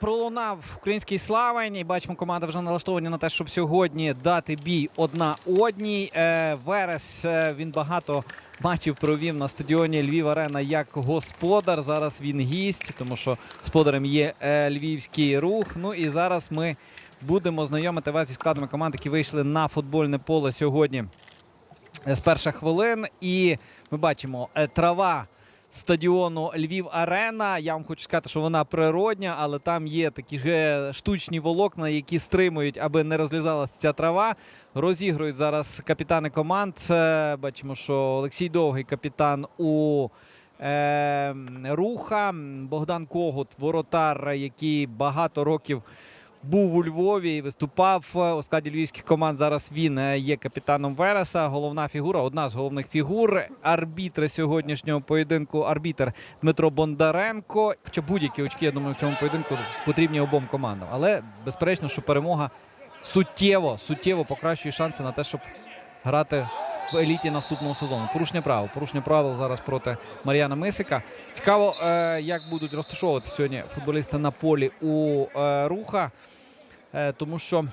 Пролунав український славень. І бачимо, команда вже налаштовані на те, щоб сьогодні дати бій одна одній. Е, Верес е, він багато матчів провів на стадіоні Львів Арена як господар. Зараз він гість, тому що господарем є е, львівський рух. Ну і зараз ми будемо знайомити вас зі складами команд, які вийшли на футбольне поле сьогодні з перших хвилин. І ми бачимо трава стадіону Львів Арена. Я вам хочу сказати, що вона природня, але там є такі ж е, штучні волокна, які стримують, аби не розлізалася ця трава. Розігрують зараз капітани команд. Е, Бачимо, що Олексій Довгий капітан у. Е, Руха Богдан Когут, воротар, який багато років був у Львові і виступав е, у складі львівських команд. Зараз він е, є капітаном Вереса. Головна фігура, одна з головних фігур. Арбітри сьогоднішнього поєдинку. Арбітр Дмитро Бондаренко. Хоча будь-які очки, я думаю, в цьому поєдинку потрібні обом командам. Але безперечно, що перемога суттєво, суттєво покращує шанси на те, щоб грати в еліті наступного сезону. Порушення правил. Порушення правил зараз проти Мар'яна Мисика. Цікаво, е, як будуть розташовувати сьогодні футболісти на полі у е, руха, е, тому що.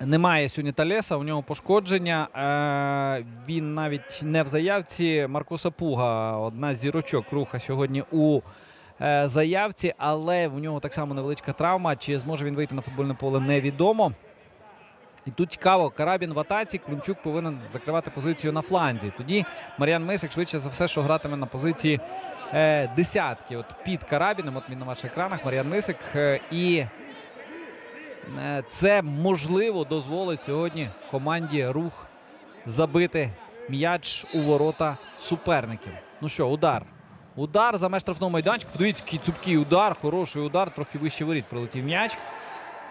Немає сьогодні Талеса, у нього пошкодження. Він навіть не в заявці. Марко Сапуга, одна з зірочок руха сьогодні у заявці, але в нього так само невеличка травма. Чи зможе він вийти на футбольне поле, невідомо. І тут цікаво, Карабін в атаці, Климчук повинен закривати позицію на фланзі. Тоді Мар'ян Мисик швидше за все, що гратиме на позиції е, десятки. От під Карабінем, от він на ваших екранах, Мар'ян Мисик. Е, і е, це можливо дозволить сьогодні команді рух забити м'яч у ворота суперників. Ну що, удар. Удар за меж штрафного майданчика. Подивіться, який цупкий удар, хороший удар, трохи вище воріт прилетів м'яч.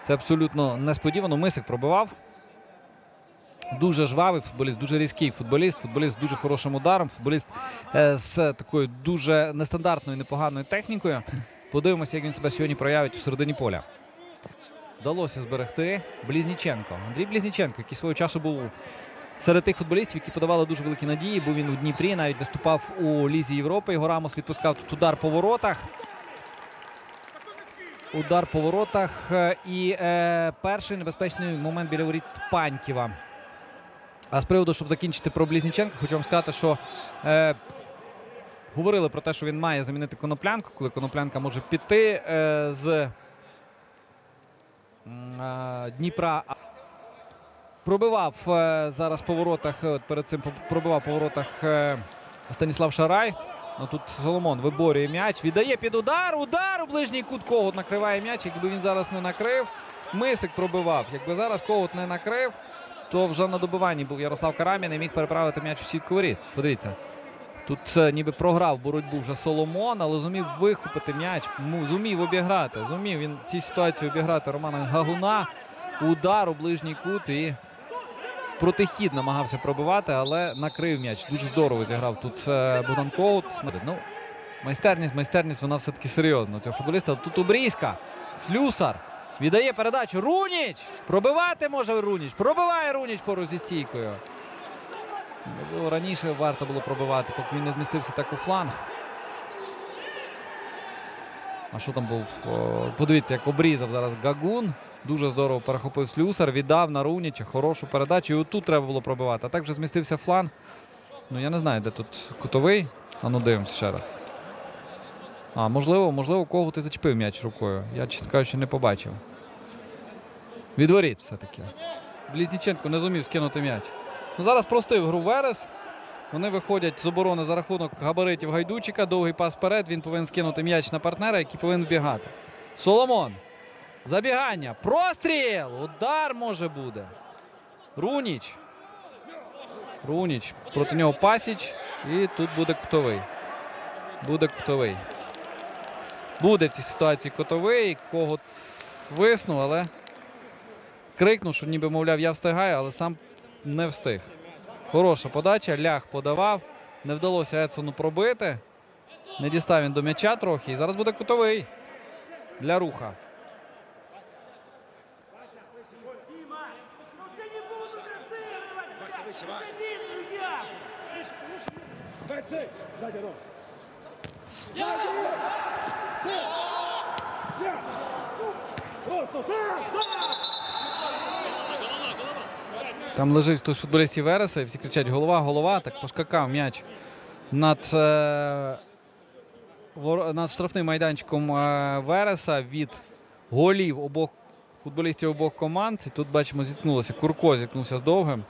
Це абсолютно несподівано. Мисик пробивав. Дуже жвавий футболіст, дуже різкий футболіст, футболіст з дуже хорошим ударом, футболіст е, з такою дуже нестандартною, непоганою технікою. Подивимося, як він себе сьогодні проявить у середині поля. Вдалося зберегти Блізніченко. Андрій Блізніченко, який свого часу був серед тих футболістів, які подавали дуже великі надії. Був він у Дніпрі, навіть виступав у Лізі Європи. Його Рамос відпускав тут удар по воротах. Удар по воротах. Е, І е, перший небезпечний момент біля воріт Паньківа. А з приводу, щоб закінчити про Блізніченка, хочу вам сказати, що е, говорили про те, що він має замінити коноплянку, коли коноплянка може піти е, з е, Дніпра. Пробивав е, зараз по воротах. е, перед цим пробивав по воротах е, Станіслав Шарай. Ну, тут Соломон виборює м'яч, віддає під удар. Удар у ближній кут Когут накриває м'яч. Якби він зараз не накрив, Мисик пробивав. Якби зараз Когут не накрив, то вже на добиванні був Ярослав Карамін і міг переправити м'яч у сітку воріт. Подивіться. Тут е, ніби програв боротьбу вже Соломон, але зумів вихопити м'яч, зумів обіграти. Зумів він цій ситуації обіграти Романа Гагуна. Удар у ближній кут і протихід намагався пробивати, але накрив м'яч. Дуже здорово зіграв тут е, Богдан Коут. Ну, майстерність, майстерність, вона все-таки серйозна. Цього футболіста. Тут Убрійська. Слюсар. Віддає передачу. Руніч! Пробивати може Руніч. Пробиває Руніч поруч зі стійкою. Раніше варто було пробивати, поки він не змістився так у фланг. А що там був? Подивіться, як обрізав зараз Гагун. Дуже здорово перехопив слюсар, віддав на Руніча. Хорошу передачу. І отут треба було пробивати. А так вже змістився фланг. Ну я не знаю, де тут кутовий. А ну дивимося ще раз. А, можливо, можливо, кого ти зачепив м'яч рукою. Я, чесно кажучи, не побачив. Відворіт все-таки. Блізніченко не зумів скинути м'яч. Ну, зараз простив гру Верес. Вони виходять з оборони за рахунок габаритів Гайдучика. Довгий пас вперед. Він повинен скинути м'яч на партнера, який повинен вбігати. Соломон. Забігання. Простріл! Удар може буде. Руніч. Руніч. Проти нього Пасіч. І тут буде кутовий. Буде кутовий. Буде в цій ситуації кутовий. Кого свиснув, але крикнув, що ніби, мовляв, я встигаю, але сам не встиг. Хороша подача. Лях подавав. Не вдалося Едсону пробити. Не дістав він до м'яча трохи. І зараз буде кутовий для руха. Там лежить хтось футболістів Вереса, і всі кричать голова, голова. Так поскакав м'яч над, е, над штрафним майданчиком е, Вереса від голів обох футболістів обох команд. І тут бачимо, зіткнулося. Курко зіткнувся з довгим.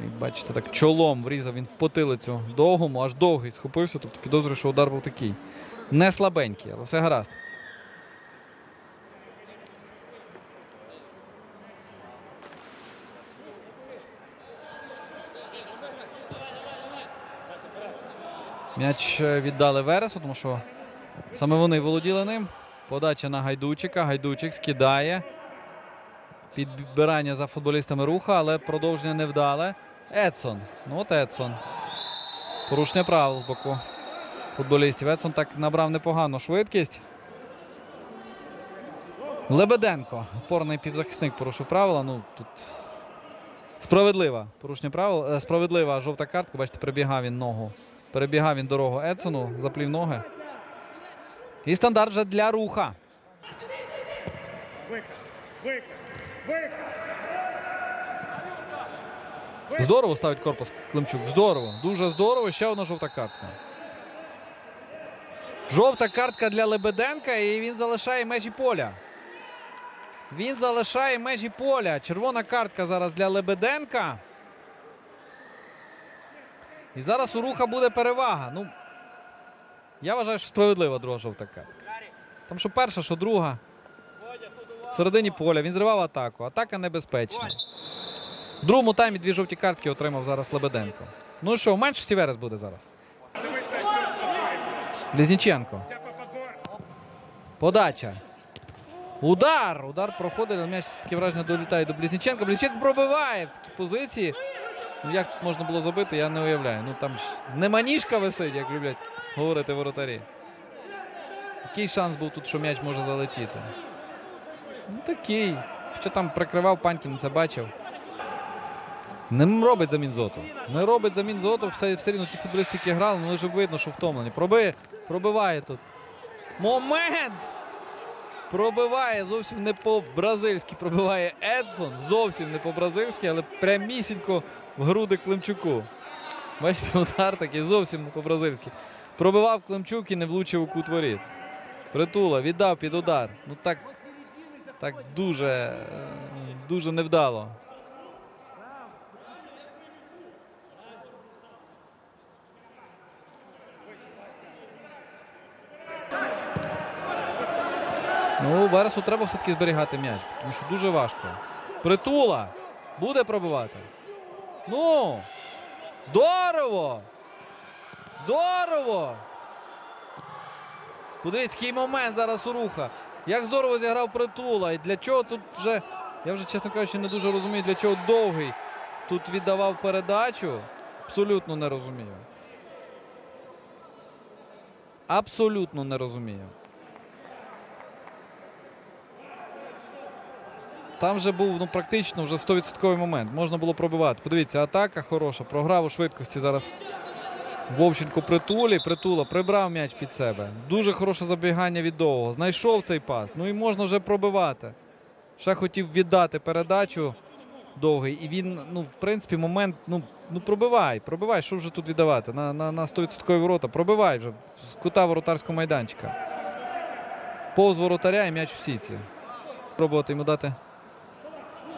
І бачите, так чолом врізав він в потилицю довгому, аж довгий схопився. Тобто підозрюю, що удар був такий. Не слабенький, але все гаразд. М'яч е, віддали Вересу, тому що саме вони володіли ним. Подача на Гайдучика. Гайдучик скидає. Підбирання за футболістами руха, але продовження невдале. Едсон. Ну от Едсон. Порушення правил з боку футболістів. Едсон так набрав непогану швидкість. Лебеденко. Опорний півзахисник порушив правила. Ну тут справедлива порушення правил. Е, Справедлива жовта картка. Бачите, перебігав він ногу. Перебігав він дорогу Едсону, заплів ноги. І стандарт вже для руха. Здорово ставить корпус Климчук. Здорово. Дуже здорово. Ще одна жовта картка. Жовта картка для Лебеденка, і він залишає межі поля. Він залишає межі поля. Червона картка зараз для Лебеденка. І зараз у руха буде перевага. Ну, я вважаю, що справедлива друга жовта картка. Там що перша, що друга. В середині поля. Він зривав атаку. Атака небезпечна. В другому таймі дві жовті картки отримав зараз Лебеденко. Ну що, в меншості Верес буде зараз. Близніченко. Подача. Удар! Удар проходить, але м'яч таке враження долітає до Близніченка. Близніченко пробиває в такій позиції. Ну, як тут можна було забити, я не уявляю. Ну там ж не маніжка висить, як люблять говорити воротарі. Який шанс був тут, що м'яч може залетіти? Ну такий. Що там прикривав Панькін, це бачив. Не робить замін зоту. Не робить замін зоту. Все, все рівно ті футболісти, які грали, ну вже видно, що втомлені. Проби, пробиває тут. Момент! Пробиває зовсім не по-бразильськи. Пробиває Едсон. Зовсім не по-бразильськи, але прямісінько в груди Климчуку. Бачите, удар такий зовсім не по-бразильськи. Пробивав Климчук і не влучив у кут воріт. Притула віддав під удар. Ну так, так дуже, е, дуже невдало. Ну, Вересу треба все-таки зберігати м'яч, тому що дуже важко. Притула буде пробивати. Ну, здорово! Здорово! Подивіться, який момент зараз у руха. Як здорово зіграв притула. І для чого тут вже, я вже, чесно кажучи, не дуже розумію, для чого довгий тут віддавав передачу. Абсолютно не розумію. Абсолютно не розумію. Там вже був ну, практично вже 100% момент. Можна було пробивати. Подивіться, атака хороша. Програв у швидкості зараз Вовченко притулі. Притула прибрав м'яч під себе. Дуже хороше забігання від довгого. Знайшов цей пас. Ну і можна вже пробивати. Ще хотів віддати передачу довгий. І він, ну, в принципі, момент. Ну, ну пробивай, пробивай. Що вже тут віддавати? На, на, на 100% ворота. Пробивай вже з кута воротарського майданчика. Повз воротаря і м'яч у сіці. Пробувати йому дати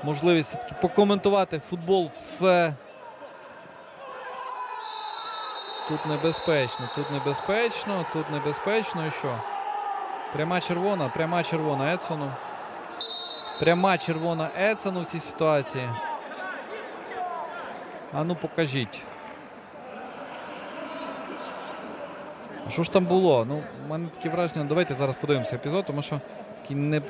можливість все-таки покоментувати футбол в. е, Тут небезпечно, тут небезпечно, тут небезпечно. І що? Пряма червона, пряма червона Едсону. Пряма червона Едсону в цій ситуації. А ну покажіть. Що ж там було? Ну, у мене таке враження. Давайте зараз подивимося епізод, тому що такий не.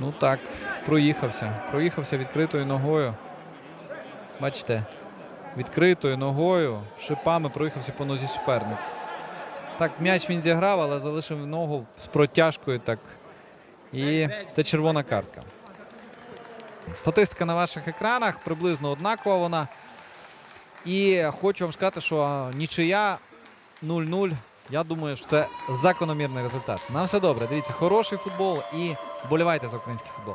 Ну так, проїхався. Проїхався відкритою ногою. Бачите, відкритою ногою, шипами проїхався по нозі суперник. Так, м'яч він зіграв, але залишив ногу з протяжкою. так. І це червона картка. Статистика на ваших екранах приблизно однакова вона. І хочу вам сказати, що нічия 0-0 Я думаю, що це закономірний результат. На все добре. Дивіться, хороший футбол і вболівайте за український футбол.